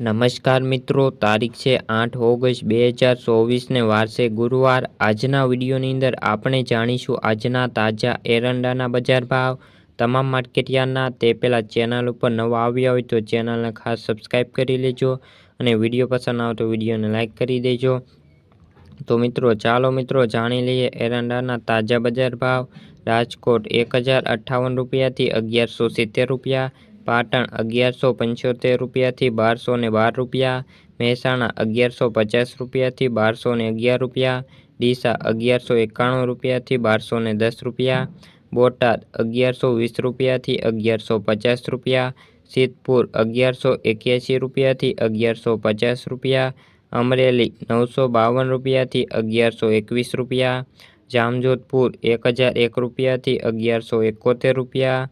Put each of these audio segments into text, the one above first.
નમસ્કાર મિત્રો, તારીખ છે આઠ ઓગસ્ટ બે હજાર ચોવીસને વારસે ગુરુવાર. આજના વિડીયોની અંદર આપણે જાણીશું આજના તાજા એરંડાના બજાર ભાવ. તમામ માર્કેટયાર્ડના તે પહેલાં ચેનલ ઉપર નવા આવ્યા હોય તો ચેનલને ખાસ સબસ્ક્રાઈબ કરી લેજો અને વીડિયો પસંદ આવે તો વિડીયોને લાઇક કરી દેજો. તો મિત્રો, ચાલો મિત્રો જાણી લઈએ એરંડાના તાજા બજાર ભાવ. રાજકોટ એક હજાર અઠ્ઠાવન રૂપિયાથી અગિયારસો સિત્તેર રૂપિયા. પાટણ અગિયારસો પંચોતેર રૂપિયાથી બારસો ને બાર રૂપિયા, મહેસાણા અગિયારસો પચાસ રૂપિયાથી બારસો ને અગિયાર રૂપિયા, ડીસા અગિયારસો એકાણું રૂપિયાથી બારસો ને દસ રૂપિયા, બોટાદ અગિયારસો વીસ રૂપિયાથી અગિયારસો પચાસ રૂપિયા, સિદ્ધપુર અગિયારસો એક્યાસી રૂપિયાથી અગિયારસો પચાસ રૂપિયા, અમરેલી નવસો બાવન રૂપિયાથી અગિયારસો એકવીસ રૂપિયા, જામજોધપુર એક હજાર એક રૂપિયાથી અગિયારસો એકોતેર રૂપિયા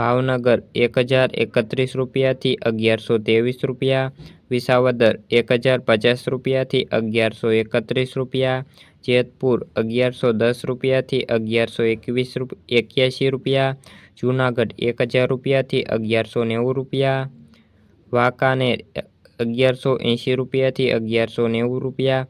ભાવનગર એક હજાર એકત્રીસ રૂપિયાથી અગિયારસો ત્રેવીસ રૂપિયા, વિસાવદર એક હજાર પચાસ રૂપિયાથી અગિયારસો એકત્રીસ રૂપિયા, જેતપુર અગિયારસો દસ રૂપિયાથી અગિયારસો એકવીસ એક્યાસી રૂપિયા, જૂનાગઢ એક હજાર રૂપિયાથી અગિયારસો નેવું રૂપિયા, વાંકાનેર અગિયારસો એંશી રૂપિયાથી અગિયારસો નેવું રૂપિયા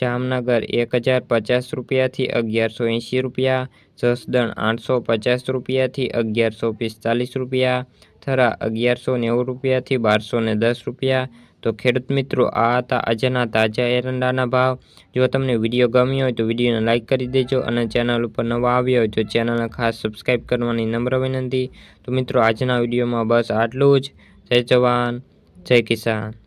જામનગર એક હજાર પચાસ રૂપિયાથી અગિયારસો એંશી રૂપિયા, જસદણ આઠસો પચાસ રૂપિયાથી અગિયારસો પિસ્તાલીસ રૂપિયા, થરા અગિયારસો નેવું રૂપિયાથી બારસો ને દસ રૂપિયા. તો ખેડૂત મિત્રો, આ હતા આજના તાજા એરંડાના ભાવ. જો તમને વીડિયો ગમ્યો હોય તો વિડીયોને લાઇક કરી દેજો અને ચેનલ ઉપર નવા આવ્યો હોય તો ચેનલને ખાસ સબસ્ક્રાઈબ કરવાની નમ્ર વિનંતી. તો મિત્રો, આજના વિડીયોમાં બસ આટલું જ. જય જવાન, જય કિસાન.